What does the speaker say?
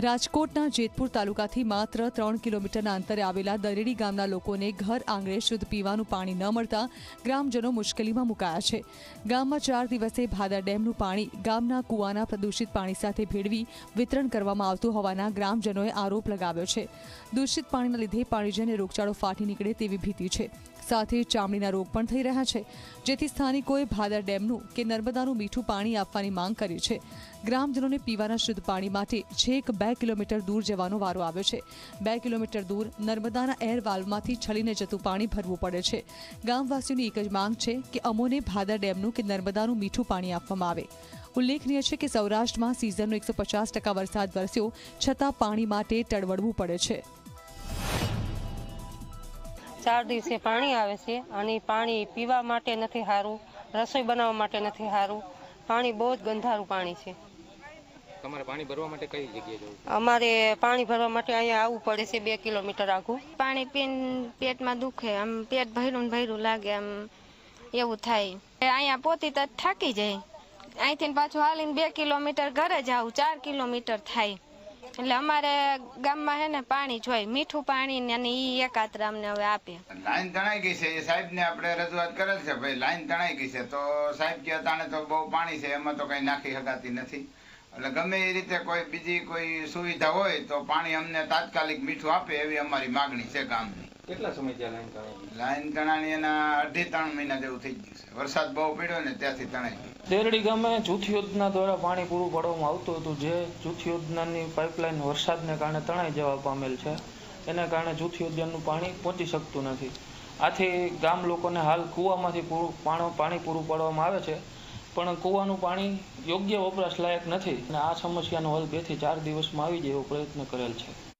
રાજકોટના જેતપુર તાલુકાથી માત્ર ત્રણ કિલોમીટરના અંતરે આવેલા દરેડી ગામના લોકોને ઘર આંગણે શુદ્ધ પીવાનું પાણી ન મળતા ગ્રામજનો મુશ્કેલીમાં મુકાયા છે. ગામમાં ચાર દિવસે ભાદર ડેમનું પાણી ગામના કૂવાના પ્રદૂષિત પાણી સાથે ભેળવી વિતરણ કરવામાં આવતું હોવાના ગ્રામજનોએ આરોપ લગાવ્યો છે. દૂષિત પાણીના લીધે પાણીજન્ય રોગચાળો ફાટી નીકળે તેવી ભીતિ છે. સાથે ચામડીના રોગ પણ થઈ રહ્યા છે. જેથી સ્થાનિકોએ ભાદર ડેમનું કે નર્મદાનું મીઠું પાણી આપવાની માંગ કરી છે. ગ્રામજનોને પીવાના શુદ્ધ પાણી માટે છેક બે કિલોમીટર દૂર જવાનો વારો આવ્યો છે. બે કિલોમીટર દૂર નર્મદાના એર વાલ્વમાંથી છલીને જતું પાણી ભરવું પડે છે. ગામવાસીઓની એક જ માંગ છે કે અમોને ભાદર ડેમનું કે નર્મદાનું મીઠું પાણી આપવામાં આવે. ઉલ્લેખનીય છે કે સૌરાષ્ટ્રમાં સિઝનનો એકસો પચાસ ટકા વરસાદ વરસ્યો, છતાં પાણી માટે ટળવળવું પડે છે. ચાર દિવસે પાણી આવે છે અને પાણી પીવા માટે નથી સારું, રસોઈ બનાવવા માટે નથી સારું. પાણી બહુ જ ગંધારું પાણી છે. તમારે પાણી ભરવા માટે કઈ જગ્યાએ જવું અમારે પાણી ભરવા માટે અહીંયા આવવું પડે છે બે કિલોમીટર આખું પાણી પીને પેટમાં દુખે આમ પેટ ભર્યું ને ભર્યું લાગે આમ એવું થાય. એ અહીંયા પોતી તો થાકી જાય. અહીંથી પાછું હાલીને બે કિલોમીટર ઘરે જાવું ચાર કિલોમીટર થાય. એટલે અમારે ગામમાં હે ને પાણી જોઈએ મીઠું પાણી ને અને ઈ એકાત્ર અમને હવે આપે. લાઈન તણાઈ ગઈ છે એ સાહેબને આપણે રજૂઆત કરેલ છે ભાઈ લાઈન તણાઈ ગઈ છે. તો સાહેબ કે તાણે તો બહુ પાણી છે એમાં તો કઈ નાખી શકાતી નથી. એટલે ગમે એ રીતે કોઈ બીજી કોઈ સુવિધા હોય તો પાણી અમને તાત્કાલિક મીઠું આપે એવી અમારી માગણી છે ગામની. કેટલા સમય ત્યાં લાઈન તણાણી એના અઢી ત્રણ મહિના જેવું થઈ ગયું છે. વરસાદ બહુ પડ્યો ને ત્યાંથી તણાઈ દેરડી ગામે જૂથ યોજના દ્વારા પાણી પૂરું પાડવામાં આવતું હતું જે જૂથ યોજનાની પાઇપલાઇન વરસાદને કારણે તણાઈ જવા પામેલ છે. એને કારણે જૂથ યોજનાનું પાણી પહોંચી શકતું નથી. આથી ગામ લોકોને હાલ કૂવામાંથી પૂરું પાણી પાણી પૂરું પાડવામાં આવે છે. પણ કૂવાનું પાણી યોગ્ય વપરાશ લાયક નથી અને આ સમસ્યાનો હલ બેથી ચાર દિવસમાં આવી જાય એવો પ્રયત્ન કરેલ છે.